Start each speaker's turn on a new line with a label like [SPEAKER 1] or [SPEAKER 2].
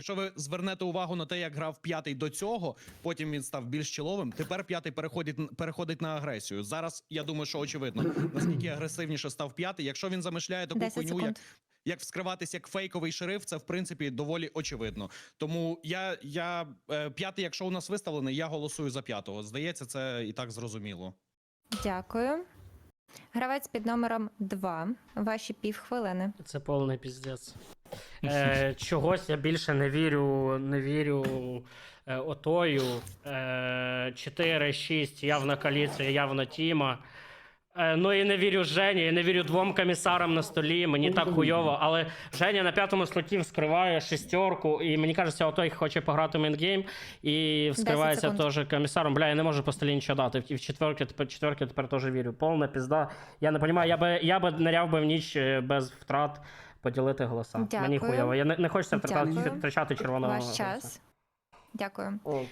[SPEAKER 1] Якщо ви звернете увагу на те, як грав п'ятий до цього, потім він став більш чоловим. Тепер п'ятий переходить переходить на агресію. Зараз я думаю, що очевидно, наскільки агресивніше став п'ятий. Якщо він замишляє таку
[SPEAKER 2] 10
[SPEAKER 1] хуйню, як, як вскриватись як фейковий шериф, це в принципі доволі очевидно. Тому я, я е, п'ятий, якщо у нас виставлений, я голосую за п'ятого. Здається, це і так зрозуміло.
[SPEAKER 2] Дякую. Гравець під номером 2. Ваші півхвилини.
[SPEAKER 3] Це повний піздець. Е, чогось я більше не вірю, не вірю е, отою. Е, 4-6 явно коаліція, явно Тіма. Е, ну і не вірю Жені, і не вірю двом комісарам на столі. Мені так хуйово. Але Женя на п'ятому слоті вскриває шестерку, і мені кажеться, отой хоче пограти в мендгейм, і вскривається теж комісаром. Бля, я не можу по столі нічого дати. І в четверки тепер четверки тепер теж вірю. Повна пізда. Я не розумію, я би я би ниряв би в ніч е, без втрат поділити голоса. Мені
[SPEAKER 2] Дякую.
[SPEAKER 3] Я не, не хочеться втрачати,
[SPEAKER 2] Дякую.
[SPEAKER 3] втрачати червоного.
[SPEAKER 2] Ваш
[SPEAKER 3] голоса.
[SPEAKER 2] час. Дякую.
[SPEAKER 3] О,